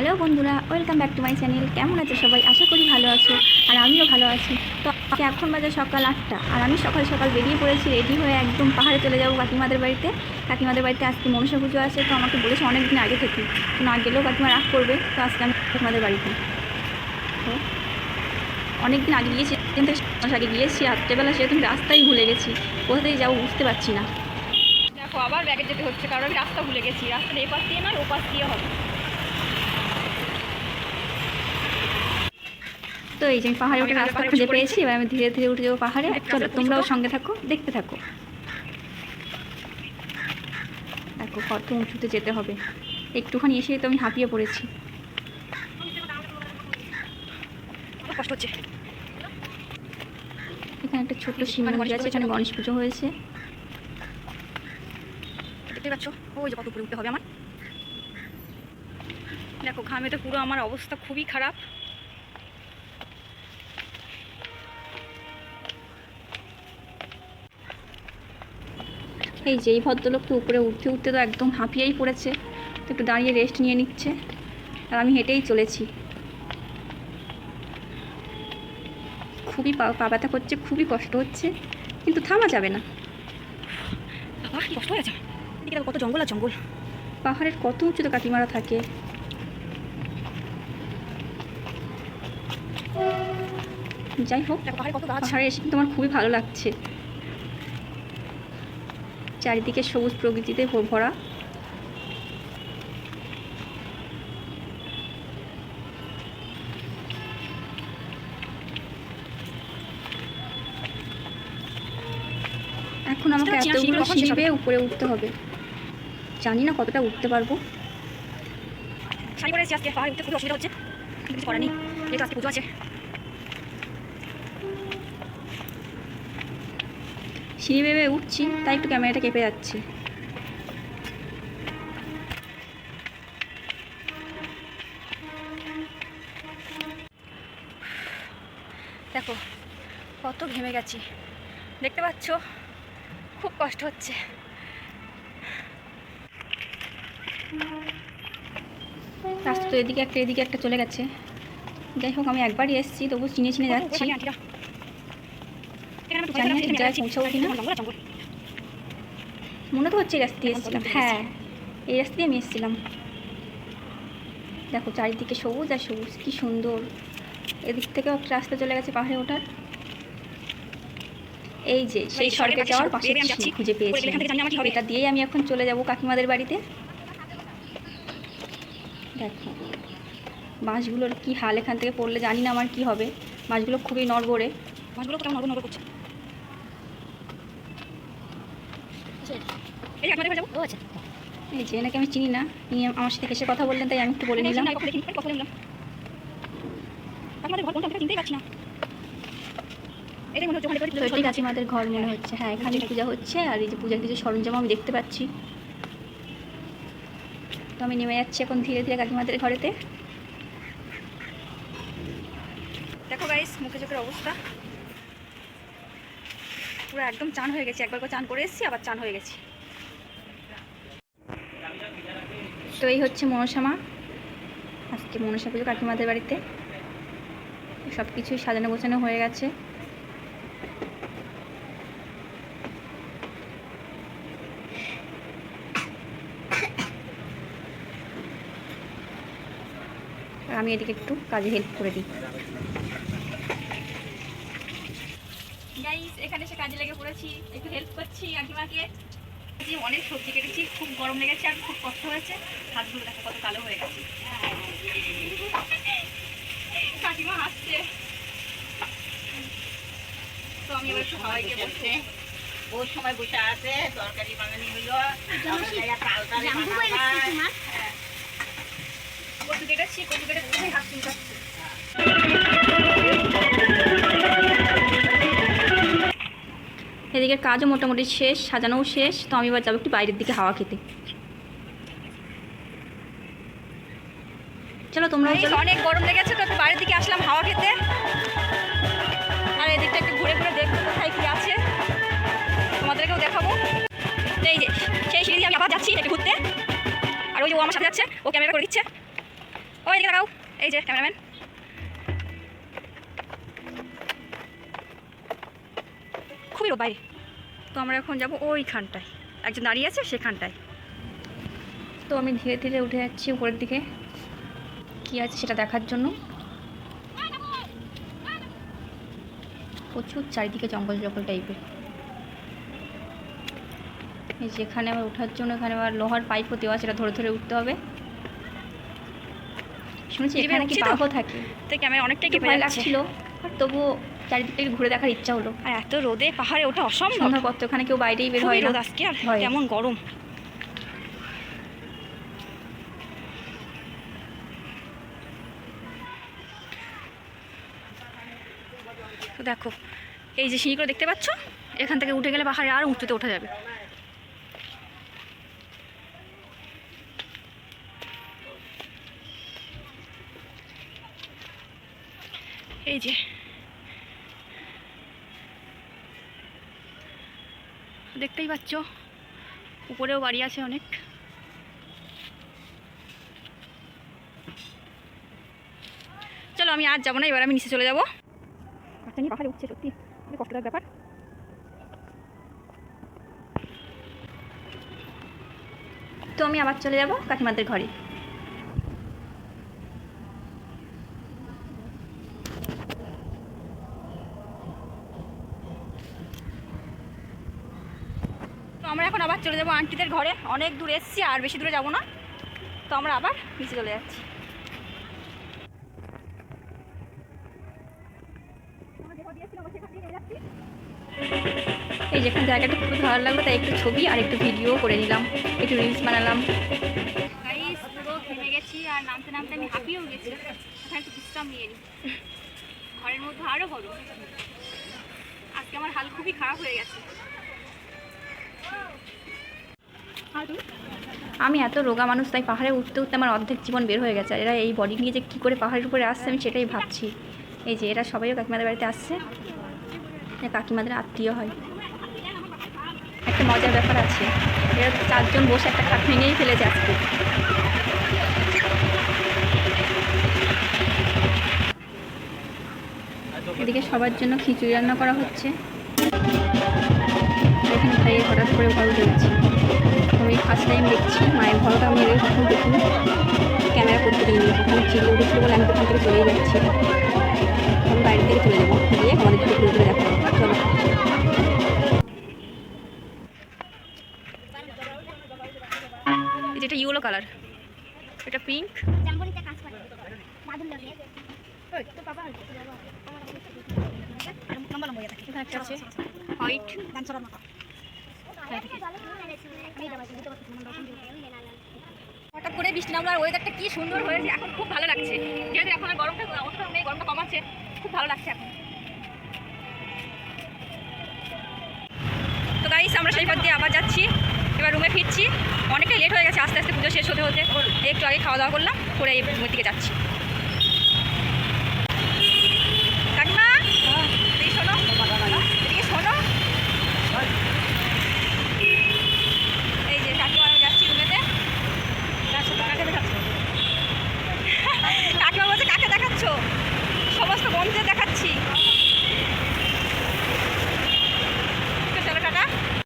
Hello বন্ধুরা, welcome back to my channel. কেমন আছে সবাই? আশা করি ভালো আছো, আর আমিও ভালো আছি। তো এখন বাজে সকাল আটটা, আর আমি সকাল সকাল বেরিয়ে পড়েছি রেডি হয়ে একদম পাহাড়ে চলে যাব কাকিমাদের বাড়িতে। কাকিমাদের বাড়িতে আজকে মনসা পুজো আছে, তো আমাকে বলেছে অনেক দিন আগে থেকে তো না গেলেও কাকিমা রাগ করবে, তো আজকে আমি কাকিমাদের বাড়িতে। তো অনেক দিন আগে গিয়েছি দিন থেকে আগে গিয়েছি, রাত্রেবেলা সেরকম রাস্তাই ভুলে গেছি, কোথা থেকে যাব বুঝতে পারছি না। দেখো, আবার ব্যাগে যেতে হচ্ছে, কারণ আমি রাস্তা ভুলে গেছি, রাস্তাটা এপাশ দিয়ে নয়, ওপাশ দিয়ে হবে। তো এই যে আমি পাহাড়ে উঠে রাস্তা খুঁজে পেয়েছি এবার আমি ধীরে ধীরে উঠে যাব পাহাড়ে। চলো তোমরাও সঙ্গে থাকো দেখতে থাকো। দেখো কত উঁচুতে যেতে হবে। একটুখানি এসে তো আমি হাঁপিয়ে পড়েছি। কষ্ট হচ্ছে। এখানে একটা ছোট্ট শিব মন্দির আছে এখানে গণেশ পুজো হয়েছে। দেখতে পাচ্ছ? ওই যে কত উপরে উঠতে হবে আমার। দেখো ঘামে তো পুরো আমার অবস্থা খুবই খারাপ। এই যে এই ভদ্রলোক তো উপরে উঠতে উঠতে তো একদম হাঁপিয়েই পড়েছে। তো একটু দাঁড়িয়ে রেস্ট নিয়ে নিচ্ছে। আর আমি হেঁটেই চলেছি। খুবই পা ব্যথা করছে খুবই কষ্ট হচ্ছে কিন্তু থামা যাবে না। বাবা কি কষ্ট এদিকে কত জঙ্গল আর জঙ্গল। পাহাড়ের কত উঁচুতে কাকিমারা থাকে। যাই হোক পাহাড়ে কত গাছ। পাহাড়ে এসে কিন্তু আমার খুবই ভালো লাগছে। চারিদিকে সবুজ প্রকৃতিতে ভরা। এখন আমাকে এতগুলো সিঁড়ি? বেয়ে উপরে উঠতে হবে। জানি না কতটা উঠতে পারব। শাড়ি পরে আজকে পাহাড়ে উঠতে খুবই অসুবিধা হচ্ছে। কিছু করার নেই। যেহেতু আজকে পুজো আছে। সিঁড়ি বেয়ে উঠছি, তাই একটু ক্যামেরাটা কেঁপে যাচ্ছে। দেখো, কত ঘেমে গেছি। দেখতে পাচ্ছ? খুব কষ্ট হচ্ছে। রাস্তা তো এদিকে একটা এদিকে একটা চলে গেছে। যাই হোক, আমি একবারই এসেছি তবু চিনে চিনে যাচ্ছি ওখানে আন্টিরা। এখানে আমি জানি না জায়গায় পৌঁছাবো কিনা। জঙ্গল আর জঙ্গল। মনে তো হচ্ছে এই রাস্তা দিয়ে এসেছিলাম হ্যাঁ এই রাস্তা দিয়ে আমি এসেছিলাম দেখো চারিদিকে সবুজ আর সবুজ কি সুন্দর এদিক থেকেও একটা রাস্তা চলে গেছে পাহাড়ে ওঠার এই যে সেই সড়কে যাওয়ার পাশে। খুঁজে পেয়েছি। এটা দিয়েই আমি এখন চলে যাব কাকিমাদের বাড়িতে দেখো বাঁশগুলোর কি হাল এখান থেকে পড়লে জানি না আমার কি হবে বাঁশগুলো খুবই নড়বড়ে মাছগুলো কেমন নরবর করছে এই আপনাদের যাব? ও আচ্ছা। এই যে এনাকে আমি চিনি না আমার সাথে এসে কথা বললেন তাই আমি একটু বলে নিলাম। কখন নিলাম আপনাদের ঘর কোনটা চিনতেই পারছি না। মনে হচ্ছে ওখানে করে তো এটাই কাকিমাদের ঘর মনে হচ্ছে। হ্যাঁ এখানে পূজা হচ্ছে আর এই যে পূজার কিছু সরঞ্জাম আমি দেখতে পাচ্ছি। তো আমি নেমে যাচ্ছি এখন ধীরে ধীরে কাকিমাদের ঘরেতে। দেখো গাইস মুখে চোখের অবস্থা। পুরো একদম চান হয়ে গেছে। একবার চান করে এসেছি, আবার চান হয়ে গেছি। তো এই হচ্ছে মনসামা আজকে মনসা পুজো কাকিমাদের বাড়িতে। সব কিছুই সাজানো গোছানো হয়ে গেছে। আমি এদিকে একটু কাজে হেল্প করে দিই গাইস এখানে এসে কাজে লেগে পড়েছি একটু হেল্প করছি কাকিমাকে। যে অনেক সবজি কেটেছি খুব গরম লেগেছে আর খুব কষ্ট হয়েছে। হাতগুলো দেখো কত কালো হয়ে গেছে। কাকিমা হাসছে। তো আমি এবার একটু হাওয়াই গিয়ে বসে ওর সময় বসে আছে তরকারি বানানি বানাবা। কচু কেটেছি কচু কেটে হাত চুলকাচ্ছে এদিকের কাজও মোটামুটি শেষ সাজানোও শেষ তো আমি এবার যাব একটু বাইরের দিকে হাওয়া খেতে। চলো তোমরা অনেক গরম লেগেছে তো বাইরের দিকে আসলাম হাওয়া খেতে। আর এদিকটা একটু ঘুরে ঘুরে দেখব কোথায় কি আছে। তোমাদেরকেও দেখাবো। তো এই যে সেই সিঁড়ি আমি আবার যাচ্ছি একটু ঘুরতে। আর ওই যে ও আমার সাথে যাচ্ছে ও ক্যামেরা করে দিচ্ছে। ওই দিকে লাগাও এই যে ক্যামেরাম্যান। খুবই রোদ বাইরে। আমরা এখন যাব ওইখানটায়। একজন দাঁড়িয়ে আছে সেখানটায়। তো আমি ধীরে ধীরে উঠে যাচ্ছি উপরের দিকে। কি আছে সেটা দেখার জন্য? প্রচুর চারিদিকে জঙ্গল জঙ্গল টাইপের যেখানে আবার ওঠার জন্য এখানে আবার লোহার পাইপও দেওয়া সেটা ধরে ধরে উঠতে হবে। শুনেছি এখানে কি বাঘও থাকে। তো ক্যামেরা অনেকটাই ভয় লাগছিল তবুও চারিদিকটা একটু ঘুরে দেখার ইচ্ছা হলো। আর এত রোদে পাহাড়ে ওঠা অসম্ভব। সন্ধ্যার পর তো এখানে কেউ বাইরেই বের হয় না। রোদ আজকে আর কেমন গরম। তো দেখো এই যে সিঁড়িগুলো দেখতে পাচ্ছ? এখান থেকে উঠে গেলে পাহাড়ে আর উঁচুতে ওঠা যাবে। এই যে দেখতেই পাচ্ছ। উপরেও বাড়ি আছে অনেক। চলো আমি আজ যাব না এবার আমি নিচে চলে যাব। বাচ্চা নিয়ে পাহাড়ে উঠছে সত্যি কষ্টদায়ক ব্যাপার। তো আমি আবার চলে যাব কাকিমাদের ঘরে তো আমরা এখন আবার চলে যাব আন্টিদের ঘরে। অনেক দূর এসছি, আর বেশি দূরে যাব না। তো আমরা আবার নিচে চলে যাচ্ছি। এই যেখানে জায়গাটা খুব ভালো লাগল, তাই একটু ছবি আর একটু ভিডিও করে নিলাম, একটু রিলস বানালাম। পুরো গেছি, আর নামতে নামতে আমি হাঁপিয়েও গেছি। এখানে একটু বিশ্রাম নিয়ে নিই ঘরের মধ্যে আরও বড় আজকে আমার হাল খুবই খারাপ হয়ে গেছে। আমি এত রোগা মানুষ, তাই পাহাড়ে উঠতে উঠতে আমার অর্ধেক জীবন বের হয়ে গেছে। এরা এই বডি নিয়ে যে কী করে পাহাড়ের উপরে আসছে, আমি সেটাই ভাবছি। এই যে এরা সবাইও কাকিমাদের বাড়িতে আসছে। কাকিমাদের আত্মীয় হয়। একটা মজার ব্যাপার আছে, এরা চারজন বসে একটা খাট ভেঙেই ফেলেছে আজকে। এদিকে সবার জন্য খিচুড়ি রান্না করা হচ্ছে। এখানে ভাইয়ের হঠাৎ করে ভয় উঠে গেছে আমি ফার্স্ট টাইম দেখছি মায়ের ভরটা আমি এর কখন দেখি? ক্যামেরা করতে দিইনি ওখানে চিড়ে উঠেছিল বলে আমি ওখান থেকে চলেই যাচ্ছি। আমি বাইরে থেকে চলে যাব গিয়ে আমাদের থেকে ঘুরে দেখাবো। চলো। এই যেটা ইয়েলো কালার এটা পিঙ্ক হোয়াইট হঠাৎ করে বৃষ্টি নামলো আর ওয়েদারটা কি সুন্দর হয়েছে, এখন খুব ভালো লাগছে। যেহেতু এখন আর গরমটা অতটা নেই গরমটা কমাচ্ছে খুব ভালো লাগছে এখন। তো গাইস আমরা সেই পথ দিয়ে আবার যাচ্ছি, এবার রুমে ফিরছি। অনেকটাই লেট হয়ে গেছে, আস্তে আস্তে পুজো শেষ হতে হতে একটু আগে খাওয়া দাওয়া করলাম, করে এই দিকে যাচ্ছি।